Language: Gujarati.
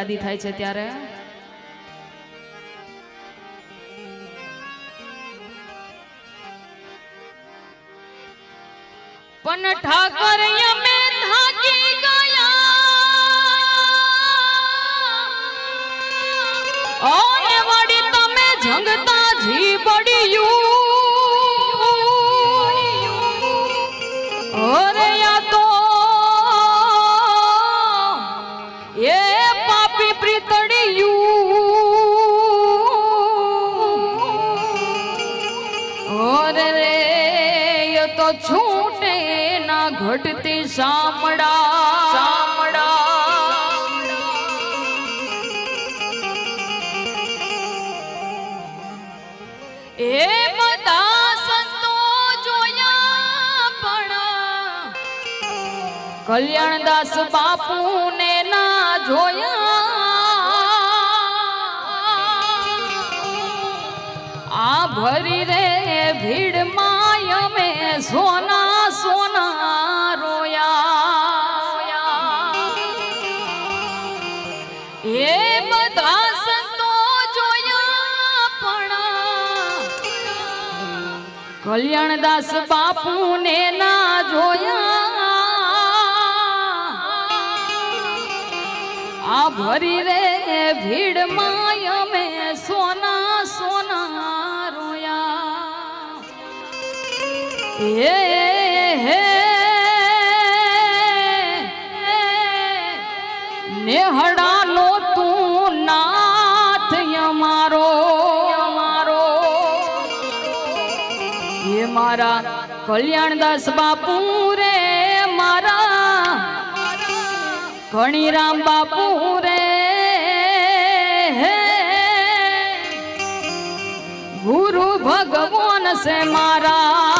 યાદી થાય છે ત્યારે? પણ ઠાકોર અમે થાકી છૂટે ના ઘટતી સામડા. સામડા. એ બધા સંતો જોયા પણ કલ્યાણદાસ બાપુ ને ના જોયા. આ ભરી રે એ બધા સંતો જોયા પણ. કલ્યાણદાસ બાપુ ને ના જોયા. આ ભરી રે ભીડ અમે સોના સોના રોયા. એ નેહડાનો તું નાથ અમારો. અમારો એ મારા કલ્યાણદાસ બાપુ રે, મારા ઘણીરામ બાપુ રે. ગુરુ ભગવાન છે મારા.